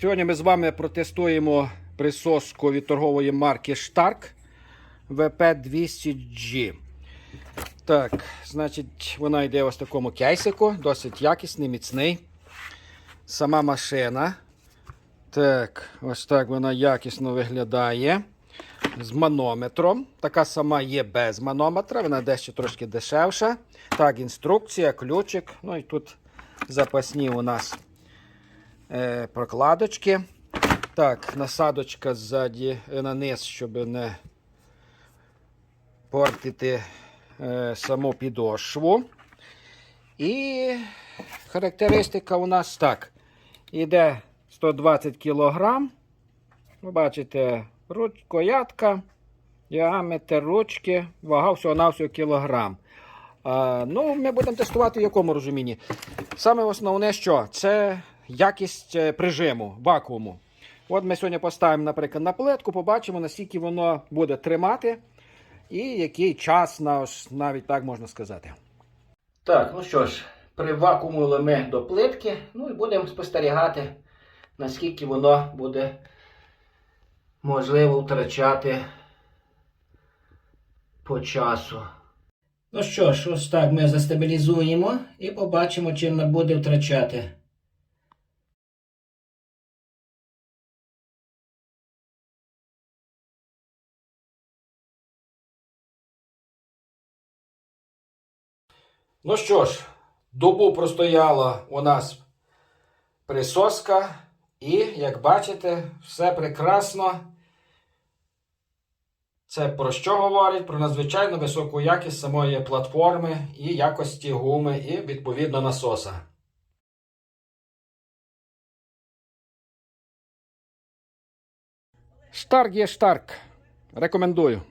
Сьогодні ми з вами протестуємо присоску від торгової марки Stark VP200G. Так, значить, вона йде ось в такому кейсику, досить якісний, міцний. Сама машина. Так, ось так вона якісно виглядає. З манометром. Така сама є без манометра, вона дещо трошки дешевша. Так, інструкція, ключик. Ну і тут запасні у нас прокладочки. Так, насадочка ззаді е, на низ, щоб не портити е, саму підошву. І характеристика у нас так. Іде 120 кг. Ви бачите, рукоятка, діаметр ручки, вага всього-навсього кілограм. А, ну, ми будемо тестувати в якому розумінні. Саме основне, що це якість е, прижиму, вакууму. От ми сьогодні поставимо, наприклад, на плитку, побачимо, наскільки воно буде тримати і який час, навіть так можна сказати. Так, ну що ж, привакуумуємо ми до плитки, ну і будемо спостерігати, наскільки воно буде можливо втрачати по часу. Ну що ж, ось так ми застабілізуємо і побачимо, чим ми буде втрачати. Ну що ж, добу простояла у нас присоска, і, як бачите, все прекрасно. Це про що говорить? Про надзвичайно високу якість самої платформи і якості гуми, і відповідно насоса. Штарк є штарк. Рекомендую.